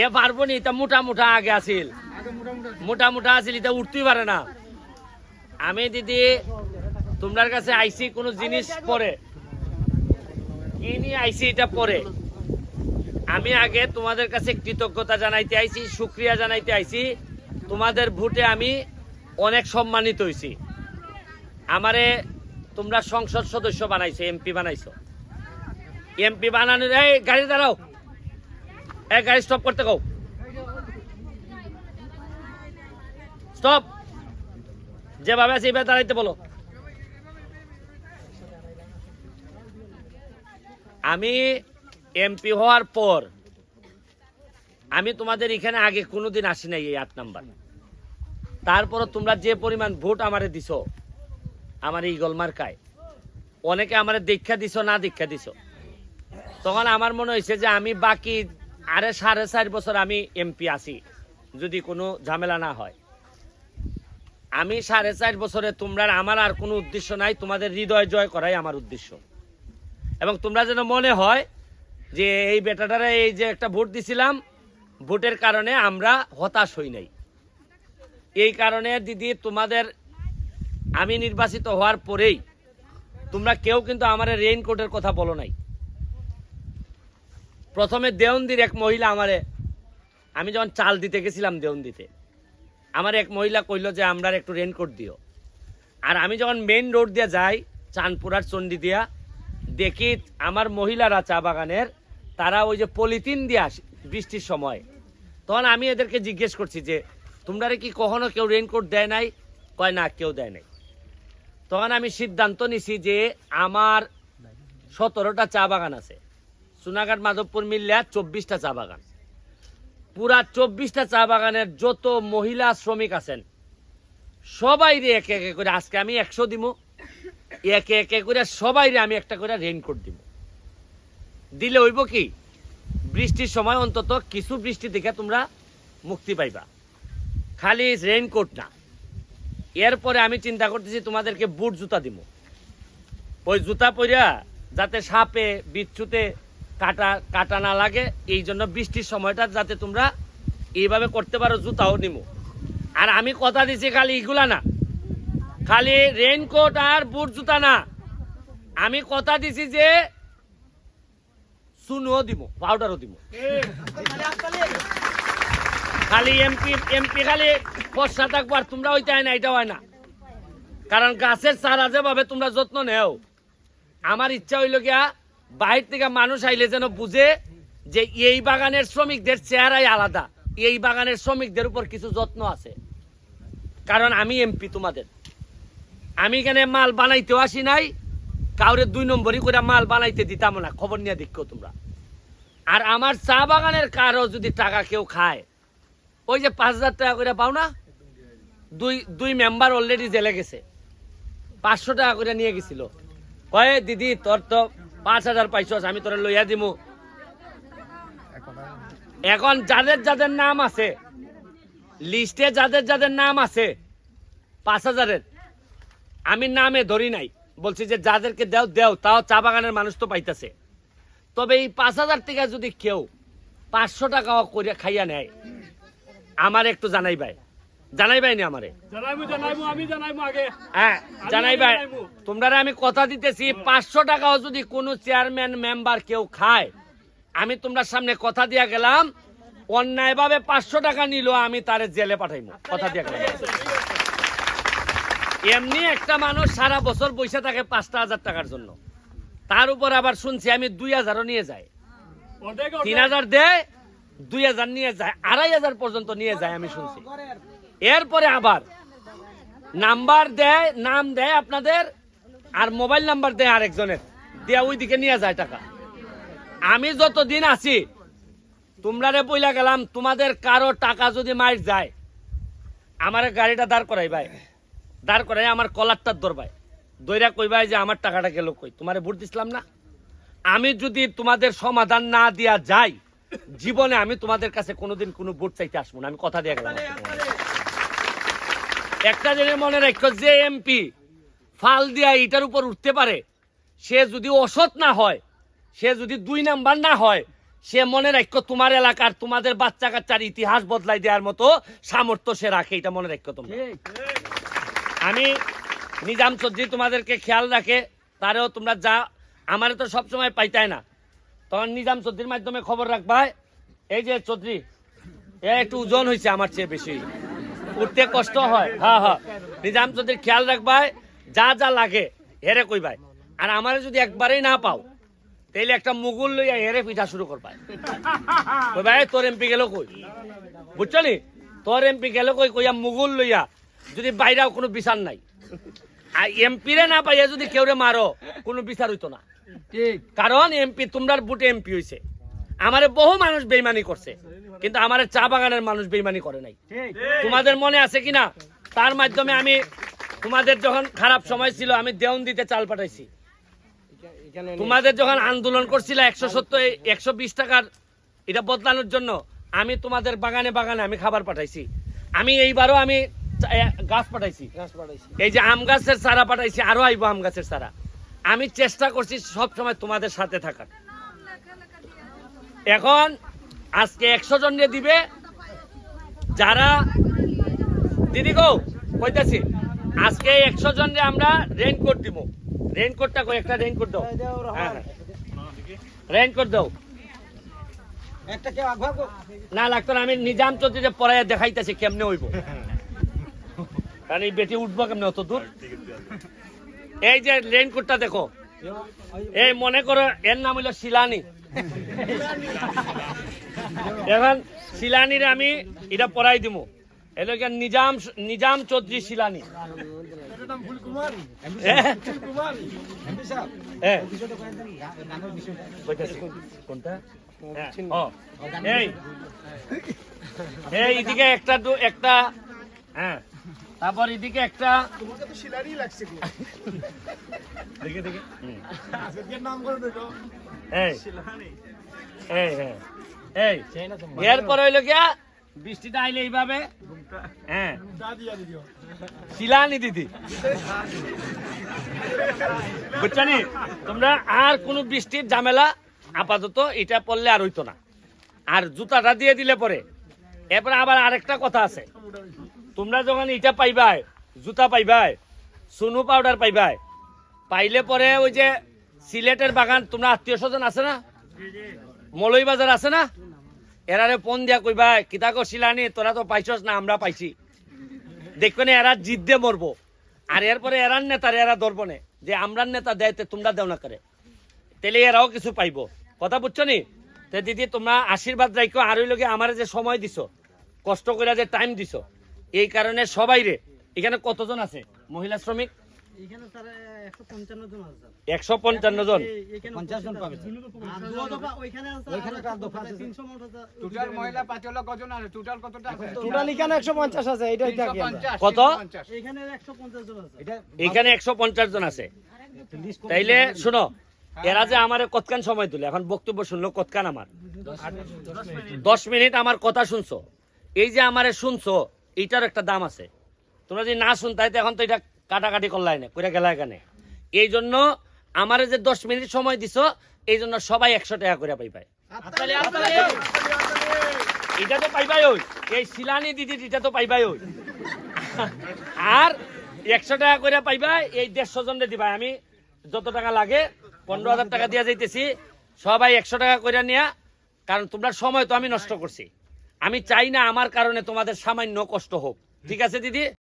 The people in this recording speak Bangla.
এ পারব নি এটা মোটা মোটা আগে আসিল মোটা মোটা আসিল এটা উঠতেই পারে না। আমি দিদি তোমার কাছে আইসি কোনো জিনিস পরে। কি নিয়ে আইসি এটা পরে। আমি আগে তোমাদের কাছে কৃতজ্ঞতা জানাইতে আইছি শুক্রিয়া জানাইতে আইছি। তোমাদের ভোটে আমি অনেক সম্মানিত হইছি। আমারে তোমরা সংসদ সদস্য বানাইছো, এমপি বানাইছো। এমপি বানানোর এই, গাড়ি দাঁড়াও। এই গাড়ি স্টপ করতে কও। স্টপ যেভাবে আছে এইভাবে দাঁড়াইতে বলো। আমি এমপি হওয়ার পর, আমি তোমাদের এখানে আগে কোনোদিন আসি নাই এই আট নাম্বার। তারপরও তোমরা যে পরিমাণ ভোট আমারে দিছ, আমার এই গলমার্কায় অনেকে আমারে দীক্ষা দিছ, না দীক্ষা দিছ। তখন আমার মনে হয়েছে যে আমি বাকি আরে সাড়ে চার বছর আমি এমপি আছি, যদি কোনো ঝামেলা না হয়। আমি সাড়ে চার বছরে তোমরা, আমার আর কোনো উদ্দেশ্য নাই, তোমাদের হৃদয় জয় করাই আমার উদ্দেশ্য। এবং তোমরা যেন মনে হয় যে এই বেটাটারে এই যে একটা ভোট দিছিলাম, ভোটের কারণে আমরা হতাশ হই নাই। এই কারণে দিদি, তোমাদের আমি নির্বাচিত হওয়ার পরেই তোমরা কেউ কিন্তু আমার রেইনকোটের কথা বলো নাই। প্রথমে দেওন্দির এক মহিলা আমারে, আমি যখন চাল দিতে গেছিলাম দেওন্দিতে, আমার এক মহিলা কইল যে আমরা একটু রেনকোট দিও। আর আমি যখন মেইন রোড দিয়ে যাই, চাঁদপুরার চণ্ডী দিয়া, দেখি আমার মহিলারা চা বাগানের, তারা ওই যে পলিথিন দিয়ে আসে বৃষ্টির সময়। তখন আমি এদেরকে জিজ্ঞেস করছি যে তোমরা কি কখনো কেউ রেনকোট দেয় নাই? কয়, না, কেউ দেয় নাই। তখন আমি সিদ্ধান্ত নিছি যে আমার সতেরোটা চা বাগান আছে। সোনাঘাট মাধবপুর মিললে চব্বিশটা চা বাগান। পুরা চব্বিশটা চা বাগানের যত মহিলা শ্রমিক আছেন সবাই রে একে একে করে আজকে আমি একশো দিব একে একে করে সবাই রে আমি একটা করে রেইনকোট দিব দিলে হইব কি, বৃষ্টির সময় অন্তত কিছু বৃষ্টি দেখে তোমরা মুক্তি পাইবা। খালি রেইনকোট না। এরপরে আমি চিন্তা করতেছি তোমাদেরকে বুট জুতা দিব ওই জুতা পরিয়া যাতে সাপে, বিচ্ছুতে কাটা কাটা না লাগে এই জন্য বৃষ্টির সময়টা যাতে তোমরা এইভাবে করতে পারো, জুতাও নিব আর আমি কথা দিছি খালি এগুলা না। খালি রেইনকোট আর বুট জুতা না। আমি কথা দিছি যে সুনুও দিব পাউডারও দিব খালি এমপি এমপি খালি বর্ষা থাকব আর তোমরা ওইটা হয় না এটা হয় না। কারণ গাছের চারা যেভাবে তোমরা যত্ন নেও, আমার ইচ্ছা হইল গিয়া বাইরে থেকে মানুষ আইলে যেন বুঝে যে এই বাগানের শ্রমিকদের চেহারাই আলাদা। এই বাগানের শ্রমিকদের উপর কিছু যত্ন আছে। কারণ আমি এমপি তোমাদের। আমি এখানে মাল বানাইতেও আসি নাই, কাউরে দুই নম্বরই করে মাল বানাইতে দিতাম না। খবর নিয়ে দেখো তোমরা। আর আমার চা বাগানের কারও যদি টাকা কেউ খায়, ওই যে পাঁচ হাজার টাকা করে পাও না? দুই দুই মেম্বার অলরেডি জেলে গেছে। পাঁচশো টাকা করে নিয়ে গেছিল। কয়ে, দিদি, তোর তো পাঁচ হাজার পাইছস আমি তোর লইয়া দিমু। এখন যাদের যাদের নাম আছে লিস্টে যাদের যাদের নাম আছে পাঁচ হাজারের। আমি নামে ধরি নাই বলছি যে যাদেরকে দেও দেও তাও চা বাগানের মানুষ তো পাইতেছে। তবে এই পাঁচ হাজার থেকে যদি কেউ পাঁচশো টাকা করে খাইয়া নেয় আমার একটু জানাই ভাই জানাই ভাই নি আমারে হ্যাঁ জানাই ভাই জানাইবো। তোমরা আমি কথা দিতেছি পাঁচশো টাকাও যদি কোনো চেয়ারম্যান মেম্বার কেউ খায় আমি তোমরা সামনে কথা দিয়া গেলাম অন্যায় ভাবে পাঁচশো টাকা নিল আমি তারে জেলে পাঠাইবো কথা দিয়া গেলাম। এমনি একটা মানুষ সারা বছর বসে থাকে পাঁচটা হাজার টাকার জন্য। তার উপর আবার শুনছি আমি দুই হাজারও নিয়ে যাই। তিন হাজার দেয় দুই হাজার নিয়ে যায় আড়াই হাজার পর্যন্ত নিয়ে যায় আমি শুনছি। এরপরে আবার নাম্বার দেয়, নাম দেয় আপনাদের, আর মোবাইল নাম্বার দেয় আরেকজনের। দেয়া ওই দিকে নিয়ে যায় টাকা। আমি যতদিন আছি তোমরা রে বইলা গেলাম, তোমাদের কারও টাকা যদি মাইর যায়, আমার গাড়িটা দাঁড় করাই ভাই। দাঁড় করাই আমার কলারটার ধরবাই দইরা কইবাই যে আমার টাকাটা গেল কই? তোমারে ভোট দিছিলাম না? আমি যদি তোমাদের সমাধান না দিয়া যাই, জীবনে আমি তোমাদের কাছে কোনোদিন কোনো ভোট চাইতে আসব না। আমি কথা দিয়ে গেলাম। একটা জিনিস মনে রাখো যে এমপি ফাল দিয়া এটার উপর উঠতে পারে সে যদি অসৎ না হয় সে যদি দুই নাম্বার না হয় সে মনে রাখো তোমার এলাকার তোমাদের বাচ্চা কাচ্চার ইতিহাস বদলাই দেওয়ার মতো সামর্থ্য সে রাখে এটা মনে রাখো তোমরা। আমি নিজাম চৌধুরী তোমাদেরকে খেয়াল রাখে তারেও তোমরা যা আমারে তো সবসময় পাইতাই না। তখন নিজাম চৌধুরীর মাধ্যমে খবর রাখবাই এই যে চৌধুরী এ একটু ওজন হয়েছে আমার চেয়ে বেশি। উঠতে কষ্ট হয়। হ্যাঁ হ্যাঁ। নিজাম চৌধুরী খেয়াল রাখবাই যা যা লাগে হেরে কইবাই। আর আমারে যদি একবারেই না পাও তাইলে একটা মুগুল লইয়া হেরে পিঠা শুরু করবাই। কইবাই তোর এমপি গেল কই? বুঝছ তোর এমপি গেল কই কইয়া মুগুল লইয়া যদি বাইরেও কোনো বিচার নাই। আর এমপিরে না পাইয়া যদি কেউরে মারো কোনো বিচার হইতো না। কারণ এমপি তোমরার বুটে এমপি হইছে। আমারে বহু মানুষ বেইমানি করছে। কিন্তু আমার চা বাগানের মানুষ বেইমানি করে নাই। তোমাদের মনে আছে কিনা তার মাধ্যমে আমি তোমাদের যখন খারাপ সময় ছিল আমি দেউন দিতে চাল পাঠাইছি। তোমাদের যখন আন্দোলন করছিল একশো সত্তর একশো বিশ টাকার এটা বদলানোর জন্য আমি তোমাদের বাগানে বাগানে আমি খাবার পাঠাইছি। আমি এইবারও আমি গাছ পাঠাইছি। এই যে আম গাছের চারা পাঠাইছি আরও আইব আম গাছের চারা। আমি চেষ্টা করছি সব সময় তোমাদের সাথে থাকার। এখন আজকে একশো জন দিবে। যারা দিদি গো কইতাছি আজকে একশো জন আমরা রেইনকোট দিব। রেইনকোটটা কই? একটা রেইনকোট দাও। হ্যাঁ রেইনকোট দাও। না লাগতো না আমি নিজাম চৌধুরী পড়াইয়া দেখাইতেছি কেমনে হইব। কারণ এই বেটি উঠবো কেমনে অত দূর? এই যে রেইনকোটটা দেখো। এই মনে করো এর নাম হইল শিলানি। এখন শিলানির আমি এটা পড়াই দিব কি নিজাম নিজাম চৌধুরী শিলানি। হ্যাঁ? এমপি সাহেব হ্যাঁ। তারপর এদিকে একটা দেখে এই। হ্যাঁ এই এরপর হইল গিয়া বৃষ্টিটা আইলে এইভাবে হ্যাঁ। শিলানি দিদি। বুঝছানি তোমরা আর কোন বৃষ্টির ঝামেলা আপাতত এটা পড়লে আর হইতো না। আর জুতাটা দিয়ে দিলে পরে। এরপরে আবার আরেকটা কথা আছে। তোমরা যখন এটা পাইবাই, জুতা পাইবাই, সুনু পাউডার পাইবাই, পাইলে পরে ওই যে সিলেটের বাগান, তোমরা আত্মীয় স্বজন আছে না? মলই বাজার আছে না? এরারে ফোন দিয়া কইবা কিতা করছিলানি তোরা তো পাইছস না, আমরা পাইছি। দেখবেন এরা জিদ দিয়ে মরবো। আর এরপরে এরার নেতার এরা ধরবো না, যে আমরার নেতা দেয় তোমরা দেও না করে। তাহলে এরাও কিছু পাইবো। কথা বুঝছ নি? তে দিদি, তোমরা আশীর্বাদ রাখো আর ওই লোকে আমার যে সময় দিছো, কষ্ট করে যে টাইম দিছো এই কারণে সবাই রে। এখানে কতজন আছে? মহিলা শ্রমিক? এখানে একশো পঞ্চান্ন জন একশো পঞ্চান্ন জন? এই- এখানে পঞ্চাশ জন পাবে আর দুয়া দফা ওইখানে আছে ওইখানে আর কার দফা আছে? তিনশো মোট আছে। টোটাল মহিলা পাঁচ হলো কজন আছে? টোটাল কতটা আছে? টোটাল এখানে একশো পঞ্চাশ আছে এটাই থাকি আমরা। 350, কত? এখানে একশো পঞ্চাশ জন আছে। তাইলে শোনো এরা যে আমার কতক্ষণ সময় দিল? এখন বক্তব্য শুনলো কতক্ষণ আমার? দশ মিনিট আমার কথা শুনছো। এই যে আমারে শুনছো এইটার একটা দাম আছে। তোমরা যদি না শুনতাই তো এখন তো এটা কাটাকাটি করলাই না কইরা গেলা এখানে। এই জন্য আমারে যে দশ মিনিট সময় দিছ এই জন্য সবাই একশো টাকা করে পাইবাই। এটা তো পাইবাই ওই। এই শিলানি দিদি এটা তো পাইবাই ওই। আর একশো টাকা করে পাইবা এই দেড়শো জনে দিবা আমি যত টাকা লাগে পনেরো হাজার টাকা দিয়ে যাইতেছি। সবাই একশো টাকা করে নিয়া কারণ তোমরা সময় তো আমি নষ্ট করছি। আমি চাই না আমার কারণে তোমাদের সামান্য কষ্ট হোক। ঠিক আছে দিদি?